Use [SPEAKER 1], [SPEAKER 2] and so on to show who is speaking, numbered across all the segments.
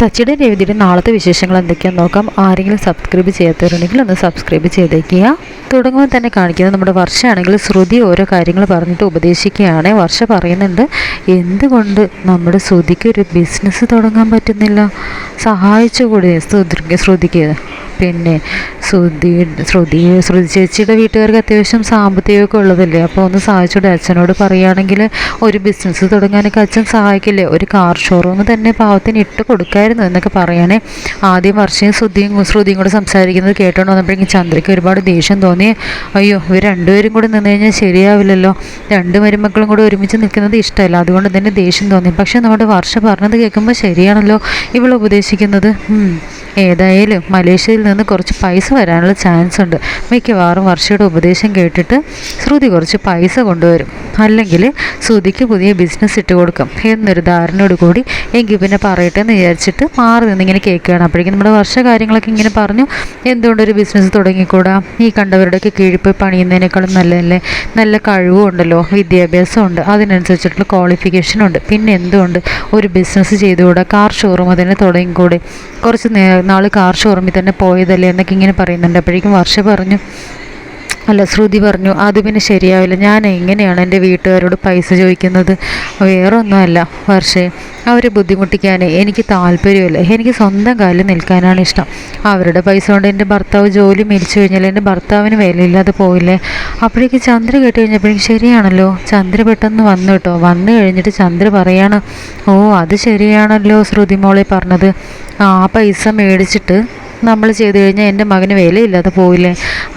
[SPEAKER 1] സച്ചിയുടെ രവിതിയുടെ നാളത്തെ വിശേഷങ്ങൾ എന്തൊക്കെയാണെന്ന് നോക്കാം. ആരെങ്കിലും സബ്സ്ക്രൈബ് ചെയ്യാത്തവരുണ്ടെങ്കിൽ ഒന്ന് സബ്സ്ക്രൈബ് ചെയ്തേക്കുക. തുടങ്ങുമ്പോൾ തന്നെ കാണിക്കുന്നത് നമ്മുടെ വർഷമാണെങ്കിൽ ശ്രുതി ഓരോ കാര്യങ്ങൾ പറഞ്ഞിട്ട് ഉപദേശിക്കുകയാണ്. വർഷ പറയുന്നുണ്ട് എന്തുകൊണ്ട് നമ്മുടെ ശ്രുതിക്ക് ഒരു ബിസിനസ് തുടങ്ങാൻ പറ്റുന്നില്ല? സഹായിച്ചുകൂടി? ശ്രുതി ശ്രുതിക്ക് പിന്നെ ശ്രുതി ശ്രുതി ശ്രുതി ചേച്ചിയുടെ വീട്ടുകാർക്ക് അത്യാവശ്യം സാമ്പത്തികമൊക്കെ ഉള്ളതല്ലേ? അപ്പോൾ ഒന്ന് സഹായിച്ചോടെ? അച്ഛനോട് പറയുകയാണെങ്കിൽ ഒരു ബിസിനസ് തുടങ്ങാനൊക്കെ അച്ഛൻ സഹായിക്കില്ലേ? ഒരു കാർ ഷോറൂം തന്നെ പാവത്തിന് ഇട്ട് കൊടുക്കായിരുന്നു എന്നൊക്കെ പറയണേ. ആദ്യം വർഷയും ശ്രുതിയും ശ്രുതിയും കൂടെ സംസാരിക്കുന്നത് കേട്ടോണ്ട് വന്നപ്പോഴേക്കും ചന്ദ്രയ്ക്ക് ഒരുപാട് ദേഷ്യം തോന്നി. അയ്യോ ഇവർ രണ്ടുപേരും കൂടെ നിന്ന് കഴിഞ്ഞാൽ ശരിയാവില്ലല്ലോ. രണ്ട് മരുമക്കളും കൂടെ ഒരുമിച്ച് നിൽക്കുന്നത് ഇഷ്ടമല്ല. അതുകൊണ്ട് തന്നെ ദേഷ്യം തോന്നി. പക്ഷേ നമ്മുടെ വർഷ പറഞ്ഞത് കേൾക്കുമ്പോൾ ശരിയാണല്ലോ ഇവൾ ഉപദേശിക്കുന്നത്. ഉം. ഏതായാലും മലേഷ്യയിൽ നിന്ന് കുറച്ച് പൈസ വരാനുള്ള ചാൻസ് ഉണ്ട്. മിക്കവാറും വർഷയുടെ ഉപദേശം കേട്ടിട്ട് ശ്രുതി കുറച്ച് പൈസ കൊണ്ടുവരും. അല്ലെങ്കിൽ ശ്രുതിക്ക് പുതിയ ബിസിനസ് ഇട്ട് കൊടുക്കും. എന്നൊരു ധാരണയോട് കൂടി എങ്കിൽ പിന്നെ പറയട്ടെ എന്ന് വിചാരിച്ചിട്ട് മാറി നിന്നിങ്ങനെ കേൾക്കുകയാണ്. അപ്പോഴേക്കും നമ്മുടെ വർഷ കാര്യങ്ങളൊക്കെ ഇങ്ങനെ പറഞ്ഞു. എന്തുകൊണ്ടൊരു ബിസിനസ് തുടങ്ങിക്കൂടാ? ഈ കണ്ടവരുടെയൊക്കെ കീഴിപ്പോയി പോയി പണിയുന്നതിനേക്കാളും നല്ലതല്ലേ? നല്ല കഴിവും ഉണ്ടല്ലോ വിദ്യാഭ്യാസം ഉണ്ട് അതിനനുസരിച്ചിട്ടുള്ള ക്വാളിഫിക്കേഷൻ ഉണ്ട്. പിന്നെ എന്തുകൊണ്ട് ഒരു ബിസിനസ് ചെയ്തുകൂടാ? കാർ ഷോറൂം അതിനെ തുടങ്ങിക്കൂടെ? കുറച്ച് നേ നാൾ കാർ ഷോറൂമിൽ തന്നെ പോയതല്ലേ എന്നൊക്കെ ഇങ്ങനെ പറയുന്നുണ്ട്. അപ്പോഴേക്കും വർഷ പറഞ്ഞു അല്ല ശ്രുതി പറഞ്ഞു അത് പിന്നെ ശരിയാവില്ല. ഞാൻ എങ്ങനെയാണ് എന്റെ വീട്ടുകാരോട് പൈസ ചോദിക്കുന്നത്. വേറെ ഒന്നുമല്ല വർഷേ അവരെ ബുദ്ധിമുട്ടിക്കാൻ എനിക്ക് താല്പര്യമില്ല. എനിക്ക് സ്വന്തം കാലിൽ നിൽക്കാനാണ് ഇഷ്ടം. അവരുടെ പൈസ കൊണ്ട് എന്റെ ഭർത്താവ് ജോലി മരിച്ചു കഴിഞ്ഞാൽ എന്റെ ഭർത്താവിന് വിലയില്ലാതെ പോയില്ലേ അപ്പോഴേക്ക് ചന്ദ്ര കേട്ട് കഴിഞ്ഞപ്പോഴേക്കും ശരിയാണല്ലോ. ചന്ദ്ര പെട്ടെന്ന് വന്നു കേട്ടോ. വന്നു കഴിഞ്ഞിട്ട് ചന്ദ്ര പറയാണ് ഓ അത് ശരിയാണല്ലോ ശ്രുതി മോളെ പറഞ്ഞത്. ആ പൈസ മേടിച്ചിട്ട് നമ്മൾ ചെയ്തു കഴിഞ്ഞാൽ എന്റെ മകന് വിലയില്ലാതെ പോയില്ലേ?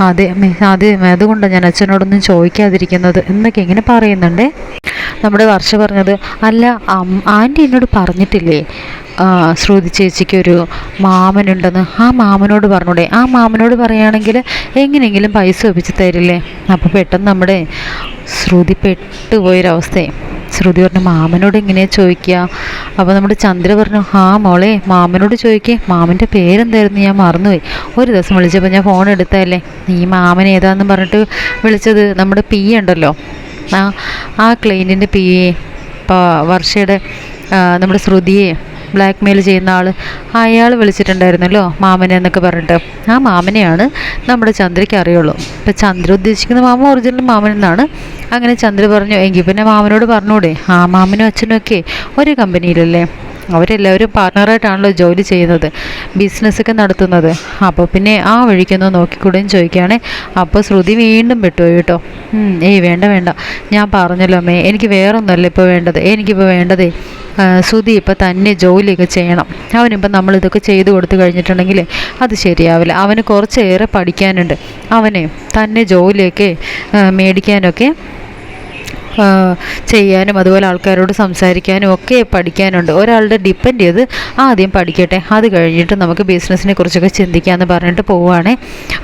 [SPEAKER 1] അതെ അതെ അതുകൊണ്ടാണ് ഞാൻ അച്ഛനോടൊന്നും ചോദിക്കാതിരിക്കുന്നത്. എന്നൊക്കെ ഇങ്ങനെ പറയുന്നുണ്ട്. നമ്മുടെ വർഷ പറഞ്ഞത് അല്ല ആന്റി എന്നോട് പറഞ്ഞിട്ടില്ലേ? ശ്രുതി ചേച്ചിക്കൊരു മാമനുണ്ടെന്ന്. ആ മാമനോട് പറഞ്ഞൂടെ. ആ മാമനോട് പറയുകയാണെങ്കിൽ എങ്ങനെയെങ്കിലും പൈസ ഒപ്പിച്ച് തരില്ലേ? അപ്പോൾ പെട്ടെന്ന് നമ്മുടെ ശ്രുതി പെട്ടുപോയൊരവസ്ഥയെ ശ്രുതി പറഞ്ഞു മാമനോട് എങ്ങനെയാണ് ചോദിക്കുക അപ്പോൾ നമ്മുടെ ചന്ദ്ര പറഞ്ഞു ആ മോളെ മാമനോട് ചോദിക്കേ. മാമന്റെ പേരെന്തായിരുന്നു? ഞാൻ മറന്നുപോയി. ഒരു ദിവസം വിളിച്ചപ്പോൾ ഞാൻ ഫോൺ എടുത്തതല്ലേ? നീ മാമൻ ഏതാന്ന് പറഞ്ഞിട്ട് വിളിച്ചത് നമ്മുടെ പി ഉണ്ടല്ലോ. ആ ആ ക്ലൈന്റിന്റെ പി എ വർഷയുടെ നമ്മുടെ ശ്രുതിയെ ബ്ലാക്ക് മെയിൽ ചെയ്യുന്ന ആൾ അയാൾ വിളിച്ചിട്ടുണ്ടായിരുന്നല്ലോ മാമനെ എന്നൊക്കെ പറഞ്ഞിട്ട്. ആ മാമനെയാണ് നമ്മുടെ ചന്ദ്രയ്ക്ക് അറിയുള്ളൂ. ഇപ്പം ചന്ദ്ര ഉദ്ദേശിക്കുന്ന മാമ ഒറിജിനൽ മാമൻ എന്നാണ്. അങ്ങനെ ചന്ദ്ര പറഞ്ഞു എങ്കിൽ പിന്നെ മാമനോട് പറഞ്ഞൂടെ? ആ മാമനും അച്ഛനും ഒക്കെ ഒരു കമ്പനിയിലല്ലേ അവരെല്ലാവരും പാർട്ട്ണറായിട്ടാണല്ലോ ജോലി ചെയ്യുന്നത് ബിസിനസ്സൊക്കെ നടത്തുന്നത്. അപ്പോൾ പിന്നെ ആ വഴിക്കൊന്ന് നോക്കിക്കൂടെയും ചോദിക്കുകയാണെ അപ്പോൾ ശ്രുതി വീണ്ടും പെട്ടുപോയി കേട്ടോ. ഏയ് വേണ്ട വേണ്ട. ഞാൻ പറഞ്ഞല്ലോ അമ്മേ എനിക്ക് വേറൊന്നുമല്ല ഇപ്പോൾ വേണ്ടത്. എനിക്കിപ്പോൾ വേണ്ടതേ ശ്രുതി ഇപ്പോൾ തന്നെ ജോലിയൊക്കെ ചെയ്യണം. അവനിപ്പോൾ നമ്മളിതൊക്കെ ചെയ്തു കൊടുത്തു കഴിഞ്ഞിട്ടുണ്ടെങ്കിൽ അത് ശരിയാവില്ല. അവന് കുറച്ചേറെ പഠിക്കാനുണ്ട്. അവനെ തന്നെ ജോലിയൊക്കെ മേടിക്കാനൊക്കെ ചെയ്യാനും അതുപോലെ ആൾക്കാരോട് സംസാരിക്കാനും ഒക്കെ പഠിക്കാനുണ്ട്. ഒരാളുടെ ഡിപ്പെൻഡ് ചെയ്ത് ആദ്യം പഠിക്കട്ടെ. അത് കഴിഞ്ഞിട്ട് നമുക്ക് ബിസിനസ്സിനെ കുറിച്ചൊക്കെ ചിന്തിക്കാമെന്ന് പറഞ്ഞിട്ട് പോവുകയാണെ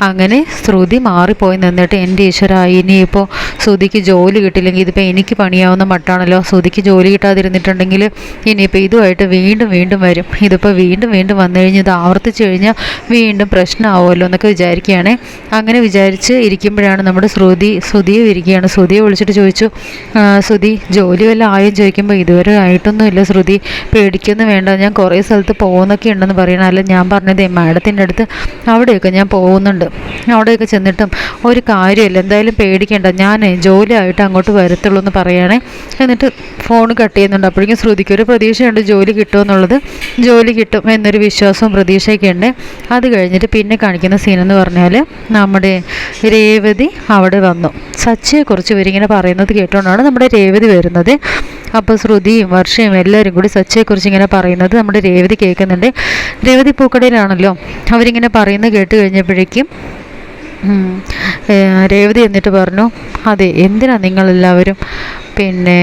[SPEAKER 1] അങ്ങനെ ശ്രുതി മാറിപ്പോയി നിന്നിട്ട് എന്റെ ഈശ്വര ഇനിയിപ്പോൾ ശ്രുതിക്ക് ജോലി കിട്ടില്ലെങ്കിൽ ഇതിപ്പോൾ എനിക്ക് പണിയാവുന്ന മട്ടാണല്ലോ. ശ്രുതിക്ക് ജോലി കിട്ടാതിരുന്നിട്ടുണ്ടെങ്കിൽ ഇനിയിപ്പോൾ ഇതുമായിട്ട് വീണ്ടും വീണ്ടും വരും. ഇതിപ്പോൾ വീണ്ടും വീണ്ടും വന്നു കഴിഞ്ഞ് ഇത് ആവർത്തിച്ച് കഴിഞ്ഞാൽ വീണ്ടും പ്രശ്നമാവുമല്ലോ എന്നൊക്കെ വിചാരിക്കുകയാണെ. അങ്ങനെ വിചാരിച്ച് ഇരിക്കുമ്പോഴാണ് നമ്മുടെ ശ്രുതി ശ്രുതിയെ ഇരിക്കുകയാണ് ശ്രുതിയെ വിളിച്ചിട്ട് ചോദിച്ചു "ആ, ശ്രുതി ജോലി വല്ല ആയും ചോദിക്കുമ്പോൾ ഇതുവരെ ആയിട്ടൊന്നുമില്ല ശ്രുതി. പേടിക്കൊന്നും വേണ്ട ഞാൻ കുറേ സ്ഥലത്ത് പോകുന്നൊക്കെ ഉണ്ടെന്ന് പറയണം അല്ല ഞാൻ പറഞ്ഞതേ മാഡത്തിന്റെ അടുത്ത് അവിടെയൊക്കെ ഞാൻ പോകുന്നുണ്ട്. അവിടെയൊക്കെ ചെന്നിട്ടും ഒരു കാര്യമില്ല എന്തായാലും പേടിക്കേണ്ട. ഞാൻ ജോലി ആയിട്ട് അങ്ങോട്ട് വരത്തുള്ളൂ എന്ന് പറയുകയാണേ എന്നിട്ട് ഫോൺ കട്ട് ചെയ്യുന്നുണ്ട്. അപ്പോഴേക്കും ശ്രുതിക്ക് ഒരു പ്രതീക്ഷയുണ്ട് ജോലി കിട്ടുമെന്നുള്ളത്. ജോലി കിട്ടും എന്നൊരു വിശ്വാസവും പ്രതീക്ഷയൊക്കെ ഉണ്ട്. അത് കഴിഞ്ഞിട്ട് പിന്നെ കാണിക്കുന്ന സീനെന്ന് പറഞ്ഞാൽ നമ്മുടെ രേവതി അവിടെ വന്നു. സച്ചിയെക്കുറിച്ച് ഇവരിങ്ങനെ പറയുന്നത് കേട്ടുകൊണ്ടാണ് നമ്മുടെ രേവതി വരുന്നത്. അപ്പോൾ ശ്രുതിയും വർഷയും എല്ലാവരും കൂടി സച്ചയെക്കുറിച്ച് ഇങ്ങനെ പറയുന്നത് നമ്മുടെ രേവതി കേൾക്കുന്നുണ്ട്. രേവതി പൂക്കടയിലാണല്ലോ. അവരിങ്ങനെ പറയുന്നത് കേട്ട് കഴിഞ്ഞപ്പോഴേക്കും രേവതി എന്നിട്ട് പറഞ്ഞു അതെ എന്തിനാ നിങ്ങളെല്ലാവരും? പിന്നെ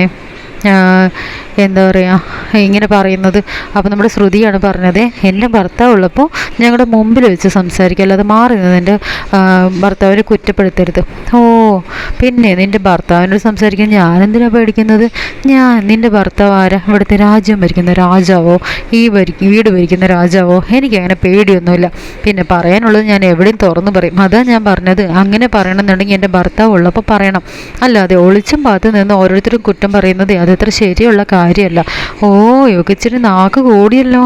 [SPEAKER 1] എന്താ പറയുക ഇങ്ങനെ പറയുന്നത്. അപ്പോൾ നമ്മുടെ ശ്രുതിയാണ് പറഞ്ഞത് എന്റെ ഭർത്താവ് ഉള്ളപ്പോൾ ഞങ്ങളുടെ മുമ്പിൽ വെച്ച് സംസാരിക്കുക അല്ലാതെ മാറി നിന്ന് എന്റെ ഭർത്താവിനെ കുറ്റപ്പെടുത്തരുത്. ഓ പിന്നെ നിന്റെ ഭർത്താവിനോട് സംസാരിക്കാൻ ഞാൻ എന്തിനാണ് പേടിക്കുന്നത്? ഞാൻ നിന്റെ ഭർത്താവ് ആരാ? ഇവിടുത്തെ രാജ്യം ഭരിക്കുന്ന രാജാവോ? ഈ ഭരിക്കും വീട് ഭരിക്കുന്ന രാജാവോ? എനിക്കങ്ങനെ പേടിയൊന്നുമില്ല. പിന്നെ പറയാനുള്ളത് ഞാൻ എവിടെയും തുറന്നു പറയും. അതാ ഞാൻ പറഞ്ഞത്. അങ്ങനെ പറയണമെന്നുണ്ടെങ്കിൽ എന്റെ ഭർത്താവ് ഉള്ളപ്പോൾ പറയണം. അല്ലാതെ ഒളിച്ചും പാത്ത് നിന്ന് ഓരോരുത്തരും കുറ്റം പറയുന്നത് അത് അത്ര ശരിയുള്ള കാര്യമല്ല. ഓ യോഗിച്ചിട്ട് നാക്ക് കൂടിയല്ലോ.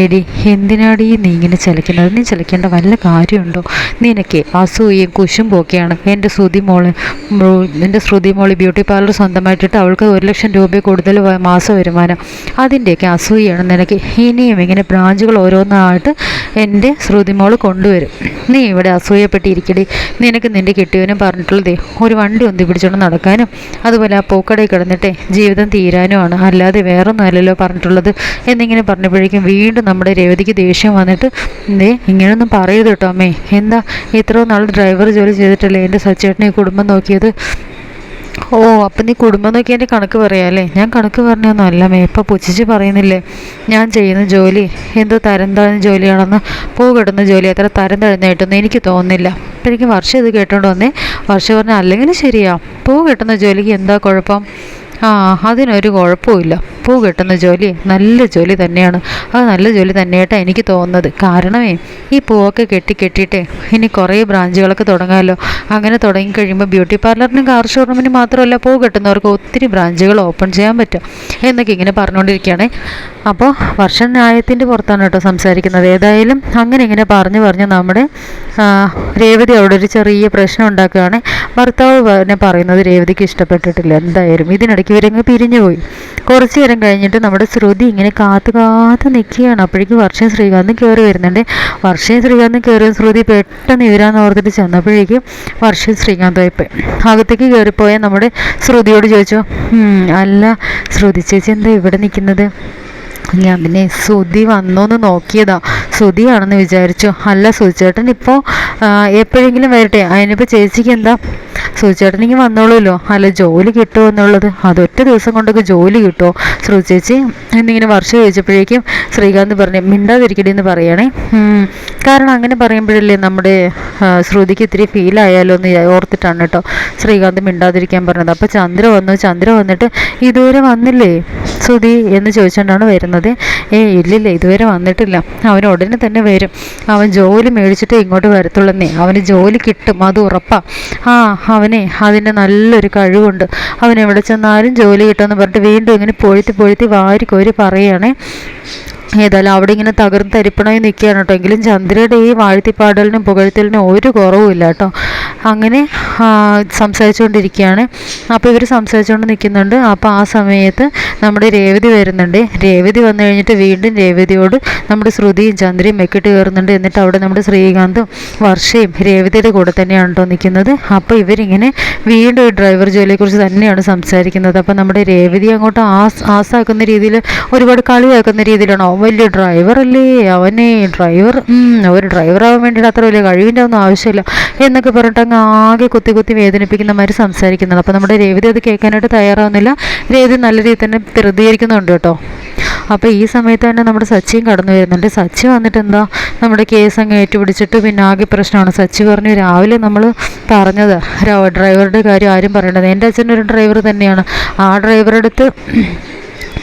[SPEAKER 1] എടി എന്തിനാടി നീ ഇങ്ങനെ ചലിക്കുന്നത്? നീ ചലിക്കേണ്ട വല്ല കാര്യമുണ്ടോ? നിനക്ക് അസൂയയും കുശുമ്പൊക്കെയാണ് എന്റെ ശ്രുതി മോൾ എന്റെ ശ്രുതി മോൾ ബ്യൂട്ടി പാർലർ സ്വന്തമായിട്ടിട്ട് അവൾക്ക് ഒരു ലക്ഷം രൂപ കൂടുതൽ മാസം വരുമാനം. അതിന്റെയൊക്കെ അസൂയാണ് നിനക്ക്. ഇനിയും ഇങ്ങനെ ബ്രാഞ്ചുകൾ ഓരോന്നായിട്ട് എന്റെ ശ്രുതി മോൾ കൊണ്ടുവരും. നീ ഇവിടെ അസൂയപ്പെട്ടിരിക്കടി. നിനക്ക് നിന്റെ കെട്ടിയവനും പറഞ്ഞിട്ടുള്ളതേ ഒരു വണ്ടി ഒന്ന് പിടിച്ചോണ്ട് നടക്കാനും അതുപോലെ ആ പൂക്കടയിൽ കിടന്നിട്ടേ ജീവിതം തീരാനുമാണ്. അല്ലാതെ വേറൊന്നും അല്ലല്ലോ പറഞ്ഞിട്ടുള്ളത്. എന്നിങ്ങനെ പറഞ്ഞപ്പോഴേക്കും വീണ്ടും നമ്മുടെ രേവതിക്ക് ദേഷ്യം വന്നിട്ട് എന്തേ ഇങ്ങനെയൊന്നും പറയരുത് കേട്ടോ അമ്മേ. എന്താ ഇത്രയും നാൾ ഡ്രൈവർ ജോലി ചെയ്തിട്ടല്ലേ എന്റെ സച്ചേട്ടനെ കുടുംബം നോക്കിയത്? ഓ അപ്പം നീ കുടുംബം നോക്കി എന്റെ കണക്ക് പറയാമല്ലേ ഞാൻ കണക്ക് പറഞ്ഞൊന്നും അല്ല മേ ഇപ്പം പുച്ഛിച്ച് പറയുന്നില്ലേ? ഞാൻ ചെയ്യുന്ന ജോലി എന്തോ തരം താഴ്ന്ന ജോലിയാണെന്ന് പൂ കെട്ടുന്ന ജോലി അത്ര തരം തഴഞ്ഞായിട്ടൊന്നും എനിക്ക് തോന്നുന്നില്ല. അപ്പം എനിക്ക് വർഷം ഇത് കേട്ടോണ്ട് വന്നേ. വർഷം പറഞ്ഞാൽ അല്ലെങ്കിൽ ശരിയാ. പൂ കെട്ടുന്ന ജോലിക്ക് എന്താ കുഴപ്പം? ആ അതിനൊരു കുഴപ്പമില്ല പൂ കിട്ടുന്ന ജോലി നല്ല ജോലി തന്നെയാണ്. അത് നല്ല ജോലി തന്നെയായിട്ടാണ് എനിക്ക് തോന്നുന്നത്. കാരണമേ ഈ പൂവൊക്കെ കെട്ടി കെട്ടിയിട്ടേ ഇനി കുറേ ബ്രാഞ്ചുകളൊക്കെ തുടങ്ങാമല്ലോ അങ്ങനെ തുടങ്ങി കഴിയുമ്പോൾ ബ്യൂട്ടി പാർലറിനും കാർ ഷോറൂമിനും മാത്രമല്ല പൂ കെട്ടുന്നവർക്ക് ഒത്തിരി ബ്രാഞ്ചുകൾ ഓപ്പൺ ചെയ്യാൻ പറ്റും. എന്നൊക്കെ ഇങ്ങനെ പറഞ്ഞുകൊണ്ടിരിക്കുകയാണ്. അപ്പോൾ വർഷം ന്യായത്തിന്റെ പുറത്താണ് കേട്ടോ സംസാരിക്കുന്നത്. ഏതായാലും അങ്ങനെ ഇങ്ങനെ പറഞ്ഞു പറഞ്ഞ് നമ്മുടെ രേവതി അവിടെ ഒരു ചെറിയ പ്രശ്നം ഉണ്ടാക്കുകയാണ്. ഭർത്താവ് തന്നെ പറയുന്നത് രേവതിക്ക് ഇഷ്ടപ്പെട്ടിട്ടില്ല. എന്തായാലും ഇതിനിടയ്ക്ക് ഇവരങ്ങ് പിരിഞ്ഞു പോയി. കുറച്ച് നേരം കഴിഞ്ഞിട്ട് നമ്മുടെ ശ്രുതി ഇങ്ങനെ കാത്തു കാത്തു നിൽക്കുകയാണ് അപ്പോഴേക്കും വർഷം ശ്രീകാന്തും കയറി വരുന്നുണ്ട്. വർഷയും ശ്രീകാന്തും കയറിയ ശ്രുതി പെട്ടെന്ന് ഇവരാന്ന് ഓർത്തിട്ട് ചെന്നപ്പോഴേക്കും വർഷയും ശ്രീകാന്തുമായിപ്പോയി അകത്തേക്ക് കയറിപ്പോയ നമ്മുടെ ശ്രുതിയോട് ചോദിച്ചു "ഉം, അല്ല ശ്രുതി ചേച്ചി എന്താ ഇവിടെ നിൽക്കുന്നത്? ഞാൻ പിന്നെ ശ്രുതി വന്നോന്ന് നോക്കിയതാ. സുധിയാണെന്ന് വിചാരിച്ചു. അല്ല സുചേട്ടൻ ഇപ്പോൾ എപ്പോഴെങ്കിലും വരട്ടെ. അതിനിപ്പോൾ ചേച്ചിക്ക് എന്താ? സുചേട്ടനിക്ക് വന്നോളൂല്ലോ അല്ല ജോലി കിട്ടുമോ എന്നുള്ളത്? അതൊറ്റ ദിവസം കൊണ്ടൊക്കെ ജോലി കിട്ടുമോ? ശ്രു ചേച്ചി എന്നിങ്ങനെ വർഷം ചോദിച്ചപ്പോഴേക്കും ശ്രീകാന്ത് പറഞ്ഞു മിണ്ടാതിരിക്കടി എന്ന് പറയണേ. കാരണം അങ്ങനെ പറയുമ്പോഴല്ലേ നമ്മുടെ ശ്രുതിക്ക് ഇത്തിരി ഫീൽ ആയാലോ എന്ന് ഓർത്തിട്ടാണ് കേട്ടോ ശ്രീകാന്ത് മിണ്ടാതിരിക്കാൻ പറഞ്ഞത്. അപ്പോൾ ചന്ദ്ര വന്നു. ചന്ദ്ര വന്നിട്ട് ഇതുവരെ വന്നില്ലേ? ശ്രുതി എന്ന് ചോദിച്ചുകൊണ്ടാണ് വരുന്നത്. ഏ ഇല്ലില്ല ഇതുവരെ വന്നിട്ടില്ല. അവൻ ഉടനെ തന്നെ വരും. അവൻ ജോലി മേടിച്ചിട്ടേ ഇങ്ങോട്ട് വരത്തുള്ളന്നേ. അവന് ജോലി കിട്ടും അത് ഉറപ്പാ. ആ അവനെ അതിന്റെ നല്ലൊരു കഴിവുണ്ട്. അവൻ എവിടെ ചെന്നാലും ജോലി കിട്ടുമെന്ന് പറഞ്ഞിട്ട് വീണ്ടും ഇങ്ങനെ പൊഴുത്തി പൊഴുത്തി വാരി കോരി പറയുകയാണേ. ഏതായാലും അവിടെ ഇങ്ങനെ തകർന്ന് തരിപ്പണമായി നിൽക്കുകയാണ് കേട്ടോ. എങ്കിലും ചന്ദ്രയുടെ ഈ വാഴ്ത്തിപ്പാടലിനും പുകഴ്ത്തലിനും ഒരു കുറവുമില്ല കേട്ടോ. അങ്ങനെ സംസാരിച്ചുകൊണ്ടിരിക്കുകയാണ്. അപ്പോൾ ഇവർ സംസാരിച്ചുകൊണ്ട് നിൽക്കുന്നുണ്ട്. അപ്പോൾ ആ സമയത്ത് നമ്മുടെ രേവതി വരുന്നുണ്ട്. രേവതി വന്നു കഴിഞ്ഞിട്ട് വീണ്ടും രേവതിയോട് നമ്മുടെ ശ്രുതിയും ചന്ദ്രയും മെക്കിട്ട് കയറുന്നുണ്ട്. എന്നിട്ട് അവിടെ നമ്മുടെ ശ്രീകാന്തും വർഷയും രേവതിയുടെ കൂടെ തന്നെയാണ് കേട്ടോ നിൽക്കുന്നത്. അപ്പോൾ ഇവരിങ്ങനെ വീണ്ടും ഡ്രൈവർ ജോലിയെക്കുറിച്ച് തന്നെയാണ് സംസാരിക്കുന്നത്. അപ്പോൾ നമ്മുടെ രേവതി അങ്ങോട്ട് ആസ് ആസാക്കുന്ന രീതിയിൽ ഒരുപാട് കളിയാക്കുന്ന രീതിയിലാണോ. വലിയ ഡ്രൈവർ അല്ലേ? അവനെ ഡ്രൈവർ ഒരു ഡ്രൈവറാവാൻ വേണ്ടിയിട്ട് അത്ര വലിയ കഴിവിന്റെ ഒന്നും ആവശ്യമില്ല എന്നൊക്കെ പറഞ്ഞിട്ട് അങ്ങ് ആകെ കുത്തി കുത്തി വേദനിപ്പിക്കുന്ന സംസാരിക്കുന്നത് അപ്പോൾ നമ്മുടെ രേവതി അത് കേൾക്കാനായിട്ട് തയ്യാറാവുന്നില്ല. രേവതി നല്ല രീതിയിൽ തന്നെ പ്രതികരിക്കുന്നുണ്ട് കേട്ടോ. അപ്പോൾ ഈ സമയത്ത് തന്നെ നമ്മുടെ സച്ചിയും കടന്നു വരുന്നുണ്ട്. സച്ചി വന്നിട്ട് എന്താ നമ്മുടെ കേസ് അങ്ങ് ഏറ്റുപിടിച്ചിട്ട് പിന്നെ ആകെ പ്രശ്നമാണ്. സച്ചി പറഞ്ഞു രാവിലെ നമ്മൾ പറഞ്ഞത് ഡ്രൈവറുടെ കാര്യം ആരും പറയേണ്ടത് എന്റെ അച്ഛൻ ഒരു ഡ്രൈവർ തന്നെയാണ്. ആ ഡ്രൈവറുടെ അടുത്ത്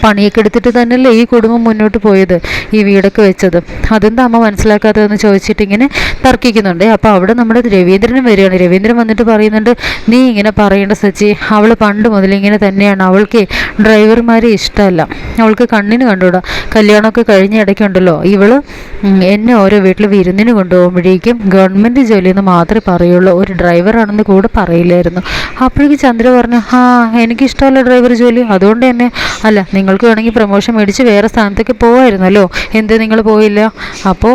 [SPEAKER 1] പണിയൊക്കെ എടുത്തിട്ട് തന്നെയല്ലേ ഈ കുടുംബം മുന്നോട്ട് പോയത് ഈ വീടൊക്കെ വെച്ചത്. അതെന്താ അമ്മ മനസ്സിലാക്കാത്തതെന്ന് ചോദിച്ചിട്ട് ഇങ്ങനെ തർക്കിക്കുന്നുണ്ട്. അപ്പോൾ അവിടെ നമ്മുടെ രവീന്ദ്രനും വരികയാണ്. രവീന്ദ്രൻ വന്നിട്ട് പറയുന്നുണ്ട് നീ ഇങ്ങനെ പറയേണ്ട സച്ചി. അവൾ പണ്ട് മുതൽ ഇങ്ങനെ തന്നെയാണ്. അവൾക്ക് ഡ്രൈവർമാരെ ഇഷ്ടമല്ല. അവൾക്ക് കണ്ണിന് കണ്ടുകൂടാ. കല്യാണമൊക്കെ കഴിഞ്ഞ ഇടയ്ക്കുണ്ടല്ലോ. ഇവൾ എന്നെ ഓരോ വീട്ടിൽ വിരുന്നിന് കൊണ്ടുപോകുമ്പോഴേക്കും ഗവൺമെന്റ് ജോലിയെന്ന് മാത്രമേ പറയുള്ളൂ. ഒരു ഡ്രൈവറാണെന്ന് കൂടെ പറയില്ലായിരുന്നു. അപ്പോഴേക്കും ചന്ദ്ര പറഞ്ഞു ആ എനിക്കിഷ്ടമല്ല ഡ്രൈവർ ജോലി. അതുകൊണ്ട് തന്നെ അല്ല നിങ്ങൾക്ക് വേണമെങ്കിൽ പ്രൊമോഷൻ മേടിച്ച് വേറെ സ്ഥാനത്തേക്ക് പോകാമായിരുന്നല്ലോ എന്തേ നിങ്ങൾ പോയില്ല? അപ്പോൾ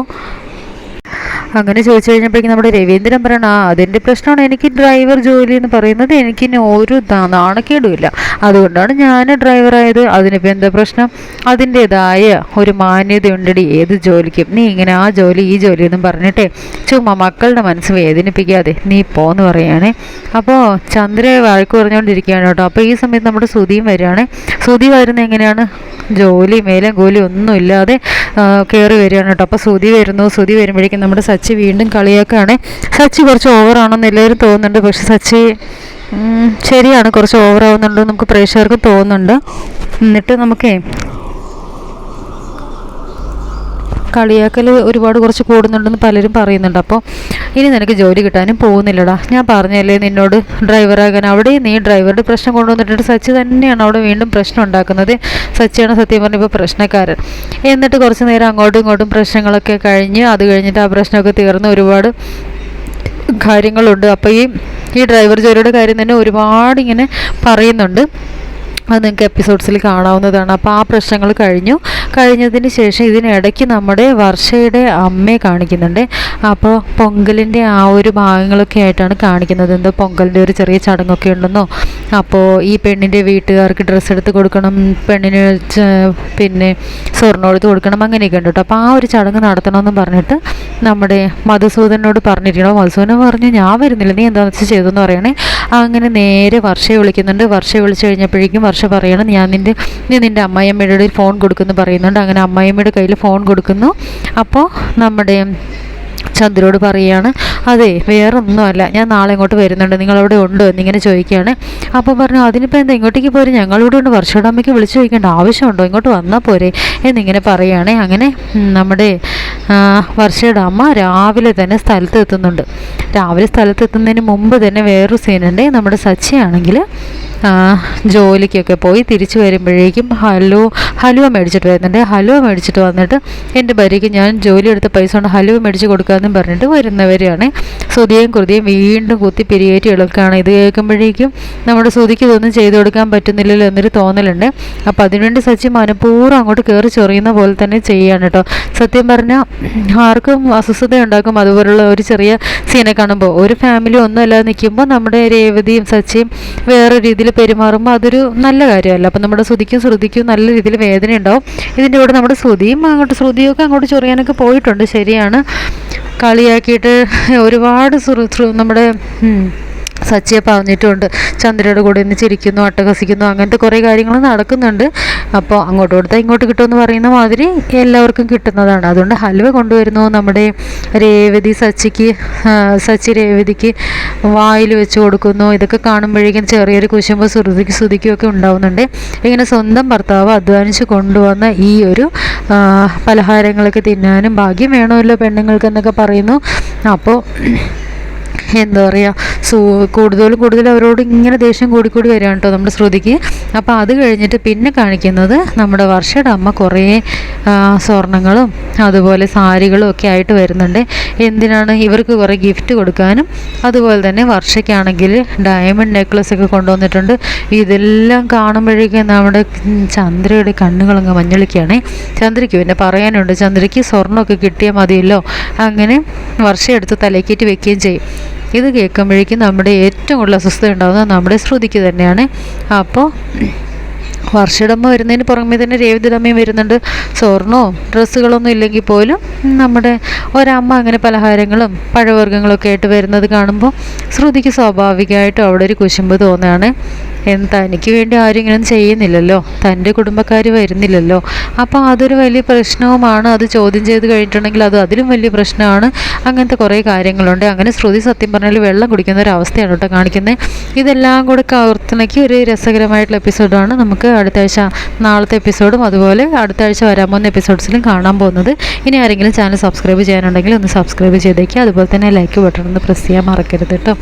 [SPEAKER 1] അങ്ങനെ ചോദിച്ചു കഴിഞ്ഞപ്പോഴേക്കും നമ്മുടെ രവീന്ദ്രൻ പറയണം ആ അതിന്റെ പ്രശ്നമാണ്. എനിക്ക് ഡ്രൈവർ ജോലി എന്ന് പറയുന്നത് എനിക്ക് ഒരു നാണക്കേടുമില്ല. അതുകൊണ്ടാണ് ഞാൻ ഡ്രൈവറായത് അതിനിപ്പോൾ എന്താ പ്രശ്നം? അതിന്റെതായ ഒരു മാന്യതയുണ്ടടി. ഏത് ജോലിക്കും. നീ ഇങ്ങനെ ആ ജോലി ഈ ജോലി എന്നും പറഞ്ഞിട്ടേ ചുമ്മാ മക്കളുടെ മനസ്സ് വേദനിപ്പിക്കാതെ നീ പോന്ന് പറയുകയാണേ അപ്പോൾ ചന്ദ്രയെ വഴക്ക് പറഞ്ഞുകൊണ്ടിരിക്കുകയാണ് കേട്ടോ. അപ്പോൾ ഈ സമയത്ത് നമ്മുടെ സുതിയും വരികയാണ്. സുതി വരുന്നത് എങ്ങനെയാണ്? ജോലി മേലും കൂലി ഒന്നും ഇല്ലാതെ കയറി വരികയാണ് കേട്ടോ. അപ്പോൾ സുതി വരുന്നു. സുതി വരുമ്പോഴേക്കും നമ്മുടെ സച്ചി വീണ്ടും കളിയാക്കുകയാണ്. സച്ചി കുറച്ച് ഓവറാണെന്ന് എല്ലാവരും തോന്നുന്നുണ്ട്. പക്ഷെ സച്ചി ശരിയാണ്. കുറച്ച് ഓവറാവുന്നുണ്ട് നമുക്ക് പ്രേക്ഷകർക്ക് തോന്നുന്നുണ്ട്. എന്നിട്ട് നമുക്കേ കളിയാക്കൽ ഒരുപാട് കുറച്ച് കൂടുന്നുണ്ടെന്ന് പലരും പറയുന്നുണ്ട്. അപ്പോൾ ഇനി നിനക്ക് ജോലി കിട്ടാനും പോകുന്നില്ലടാ. ഞാൻ പറഞ്ഞല്ലേ നിന്നോട് ഡ്രൈവറാകാൻ. അവിടെ നീ ഡ്രൈവറുടെ പ്രശ്നം കൊണ്ടുവന്നിട്ട് സച്ചി തന്നെയാണ് അവിടെ വീണ്ടും പ്രശ്നം ഉണ്ടാക്കുന്നത്. സച്ചിയാണ് സത്യം പറഞ്ഞപ്പോൾ പ്രശ്നക്കാരൻ. എന്നിട്ട് കുറച്ച് നേരം അങ്ങോട്ടും ഇങ്ങോട്ടും പ്രശ്നങ്ങളൊക്കെ കഴിഞ്ഞ് അത് കഴിഞ്ഞിട്ട് ആ പ്രശ്നമൊക്കെ തീർന്ന് ഒരുപാട് കാര്യങ്ങളുണ്ട്. അപ്പോൾ ഈ ഈ ഡ്രൈവർ ജോലിയുടെ കാര്യം തന്നെ ഒരുപാട് ഇങ്ങനെ പറയുന്നുണ്ട്. അത് നിങ്ങൾക്ക് എപ്പിസോഡ്സിൽ കാണാവുന്നതാണ്. അപ്പോൾ ആ പ്രശ്നങ്ങൾ കഴിഞ്ഞു. കഴിഞ്ഞതിന് ശേഷം ഇതിനിടയ്ക്ക് നമ്മുടെ വർഷയുടെ അമ്മയെ കാണിക്കുന്നുണ്ട്. അപ്പോൾ പൊങ്കലിന്റെ ആ ഒരു ഭാഗങ്ങളൊക്കെ ആയിട്ടാണ് കാണിക്കുന്നത്. എന്തോ പൊങ്കലിന്റെ ഒരു ചെറിയ ചടങ്ങൊക്കെ ഉണ്ടെന്നോ? അപ്പോൾ ഈ പെണ്ണിന്റെ വീട്ടുകാർക്ക് ഡ്രസ്സ് എടുത്ത് കൊടുക്കണം പെണ്ണിന് പിന്നെ സ്വർണം എടുത്ത് കൊടുക്കണം അങ്ങനെയൊക്കെ ഉണ്ട് കേട്ടോ. അപ്പോൾ ആ ഒരു ചടങ്ങ് നടത്തണമെന്ന് പറഞ്ഞിട്ട് നമ്മുടെ മധുസൂദനോട് പറഞ്ഞിരിക്കണം മധുസൂദനൻ പറഞ്ഞു ഞാൻ വരുന്നില്ല. നീ എന്താണെന്ന് വെച്ചാൽ ചെയ്തെന്ന് പറയണേ. അങ്ങനെ നേരെ വർഷയെ വിളിക്കുന്നുണ്ട്. വർഷയെ വിളിച്ചു കഴിഞ്ഞപ്പോഴേക്കും വർഷ പറയണം ഞാൻ നിന്റെ നീ നിന്റെ അമ്മായിയമ്മയുടെ ഫോൺ കൊടുക്കുന്നു പറയുന്നുണ്ട്. അങ്ങനെ അമ്മായിയമ്മയുടെ കയ്യിൽ ഫോൺ കൊടുക്കുന്നു. അപ്പോൾ നമ്മുടെ ചന്ദ്രോട് പറയുകയാണ് അതെ വേറൊന്നുമല്ല ഞാൻ നാളെ ഇങ്ങോട്ട് വരുന്നുണ്ട് നിങ്ങളവിടെ ഉണ്ടോ? എന്നിങ്ങനെ ചോദിക്കുകയാണ്. അപ്പോൾ പറഞ്ഞു അതിനിപ്പോൾ എന്താ ഇങ്ങോട്ടേക്ക് പോരെ ഞങ്ങളിവിടെ ഉണ്ട് വർഷയുടെ അമ്മയ്ക്ക് വിളിച്ചു ചോദിക്കേണ്ട ആവശ്യമുണ്ടോ? ഇങ്ങോട്ട് വന്നാൽ പോരെ എന്നിങ്ങനെ പറയുകയാണ് അങ്ങനെ നമ്മുടെ വർഷയുടെ അമ്മ രാവിലെ തന്നെ സ്ഥലത്ത് എത്തുന്നുണ്ട് രാവിലെ സ്ഥലത്ത് എത്തുന്നതിന് മുമ്പ് തന്നെ വേറൊരു സീനുണ്ട്. നമ്മുടെ സച്ചിയാണെങ്കിൽ ജോലിക്കൊക്കെ പോയി തിരിച്ചു വരുമ്പോഴേക്കും ഹലോ ഹലുവ മേടിച്ചിട്ട് വരുന്നുണ്ട്. ഹലുവ മേടിച്ചിട്ട് വന്നിട്ട് എന്റെ ഭാര്യയ്ക്ക് ഞാൻ ജോലി എടുത്ത പൈസ കൊണ്ട് ഹലുവ മേടിച്ച് കൊടുക്കാമെന്നും പറഞ്ഞിട്ട് വരുന്നവരെയാണ്. ശ്രുതിയും കൃതിയും വീണ്ടും കുത്തി പിരിയേറ്റി എടുക്കുകയാണ്. ഇത് കേൾക്കുമ്പോഴേക്കും നമ്മുടെ ശ്രുതിക്ക് ഇതൊന്നും ചെയ്തു കൊടുക്കാൻ പറ്റുന്നില്ലല്ലോ എന്നൊരു തോന്നലുണ്ട്. അപ്പോൾ അതിനുവേണ്ടി സച്ചി മനഃപൂർവം അങ്ങോട്ട് കയറി ചൊറിയുന്ന പോലെ തന്നെ ചെയ്യുകയാണ് കേട്ടോ. സത്യം പറഞ്ഞാൽ ആർക്കും അസ്വസ്ഥത ഉണ്ടാക്കും അതുപോലുള്ള ഒരു ചെറിയ സീനെ കാണുമ്പോൾ ഒരു ഫാമിലി ഒന്നുമല്ലാതെ നിൽക്കുമ്പോൾ നമ്മുടെ രേവതിയും സച്ചിയും വേറെ രീതിയിൽ പെരുമാറുമ്പോൾ അതൊരു നല്ല കാര്യമല്ല. അപ്പം നമ്മുടെ ശ്രുതിക്കും ശ്രുതിക്കും നല്ല രീതിയിൽ വേദന ഉണ്ടാവും ഇതിന്റെ കൂടെ നമ്മുടെ ശ്രുതിയും അങ്ങോട്ട് ശ്രുതിയൊക്കെ അങ്ങോട്ട് ചൊറിയാനൊക്കെ പോയിട്ടുണ്ട്. ശരിയാണ്. കളിയാക്കിയിട്ട് ഒരുപാട് നമ്മുടെ സച്ചിയെ പറഞ്ഞിട്ടുണ്ട്. ചന്ദ്രയുടെ കൂടെ ഇന്ന് ചിരിക്കുന്നു അട്ടഹസിക്കുന്നു അങ്ങനത്തെ കുറേ കാര്യങ്ങൾ നടക്കുന്നുണ്ട്. അപ്പോൾ അങ്ങോട്ട് കൊടുത്താൽ ഇങ്ങോട്ട് കിട്ടുമെന്ന് പറയുന്ന മാതിരി എല്ലാവർക്കും കിട്ടുന്നതാണ്. അതുകൊണ്ട് ഹൽവ കൊണ്ടുവരുന്നു നമ്മുടെ രേവതി സച്ചിക്ക് സച്ചി രേവതിക്ക് വായിൽ വെച്ച് കൊടുക്കുന്നു. ഇതൊക്കെ കാണുമ്പോഴേക്കും ചെറിയൊരു കുശുമ്പ് ശ്രുതിക്ക് ശ്രുതിക്കുമൊക്കെ ഉണ്ടാവുന്നുണ്ട്. ഇങ്ങനെ സ്വന്തം ഭർത്താവ് അധ്വാനിച്ച് കൊണ്ടുവന്ന ഈ ഒരു പലഹാരങ്ങളൊക്കെ തിന്നാനും ഭാഗ്യം വേണമല്ലോ പെണ്ണുങ്ങൾക്ക് എന്നൊക്കെ പറയുന്നു. അപ്പോൾ എന്താ പറയുക കൂടുതൽ കൂടുതൽ അവരോട് ഇങ്ങനെ ദേഷ്യം കൂടിക്കൂടി വരികയാണ് കേട്ടോ നമ്മുടെ ശ്രുതിക്ക്. അപ്പോൾ അത് കഴിഞ്ഞിട്ട് പിന്നെ കാണിക്കുന്നത് നമ്മുടെ വർഷയുടെ അമ്മ കുറേ സ്വർണങ്ങളും അതുപോലെ സാരികളും ഒക്കെ ആയിട്ട് വരുന്നുണ്ട്. എന്തിനാണ് ഇവർക്ക് കുറേ ഗിഫ്റ്റ് കൊടുക്കാനും? അതുപോലെ തന്നെ വർഷയ്ക്കാണെങ്കിൽ ഡയമണ്ട് നെക്ലസ് ഒക്കെ കൊണ്ടുവന്നിട്ടുണ്ട്. ഇതെല്ലാം കാണുമ്പോഴേക്കും നമ്മുടെ ചന്ദ്രയുടെ കണ്ണുകളങ്ങ് മഞ്ഞളിക്കുകയാണേ. ചന്ദ്രയ്ക്ക് പിന്നെ പറയാനുണ്ട് ചന്ദ്രയ്ക്ക് സ്വർണമൊക്കെ കിട്ടിയാൽ മതിയല്ലോ. അങ്ങനെ വർഷം എടുത്ത് തലക്കേറ്റി വെക്കുകയും ചെയ്യും. ഇത് കേൾക്കുമ്പോഴേക്കും നമ്മുടെ ഏറ്റവും കൂടുതൽ അസ്വസ്ഥത ഉണ്ടാകുന്നത് നമ്മുടെ ശ്രുതിക്ക് തന്നെയാണ്. അപ്പോൾ വർഷടമ്മ വരുന്നതിന് പുറമേ തന്നെ രേവതിടമ്മയും വരുന്നുണ്ട്. സ്വർണോ ഡ്രസ്സുകളൊന്നും ഇല്ലെങ്കിൽ പോലും നമ്മുടെ ഒരമ്മ അങ്ങനെ പലഹാരങ്ങളും പഴവർഗങ്ങളൊക്കെ ആയിട്ട് വരുന്നത് കാണുമ്പോൾ ശ്രുതിക്ക് സ്വാഭാവികമായിട്ടും അവിടെ ഒരു കുശുമ്പ് തോന്നുകയാണ് തനിക്ക് വേണ്ടി ആരും ഇങ്ങനെ ചെയ്യുന്നില്ലല്ലോ. തന്റെ കുടുംബക്കാർ വരുന്നില്ലല്ലോ. അപ്പോൾ അതൊരു വലിയ പ്രശ്നവുമാണ്. അത് ചോദ്യം ചെയ്ത് കഴിഞ്ഞിട്ടുണ്ടെങ്കിൽ അത് അതിലും വലിയ പ്രശ്നമാണ്. അങ്ങനത്തെ കുറേ കാര്യങ്ങളുണ്ട്. അങ്ങനെ ശ്രുതി സത്യം പറഞ്ഞാൽ വെള്ളം കുടിക്കുന്ന ഒരു അവസ്ഥയാണ് കേട്ടോ കാണിക്കുന്നത്. ഇതെല്ലാം കൂടെ കവർത്തനയ്ക്ക് ഒരു രസകരമായിട്ടുള്ള എപ്പിസോഡാണ് നമുക്ക് അടുത്ത ആഴ്ച നാളത്തെ എപ്പിസോഡും അതുപോലെ അടുത്ത ആഴ്ച വരാൻ പോകുന്ന എപ്പിസോഡ്സിലും കാണാൻ പോകുന്നത്. ഇനി ആരെങ്കിലും ചാനൽ സബ്സ്ക്രൈബ് ചെയ്യാനുണ്ടെങ്കിൽ ഒന്ന് സബ്സ്ക്രൈബ് ചെയ്തേക്കുക അതുപോലെ തന്നെ ലൈക്ക് ബട്ടൺ ഒന്ന് പ്രസ് ചെയ്യാൻ മറക്കരുത് കേട്ടോ.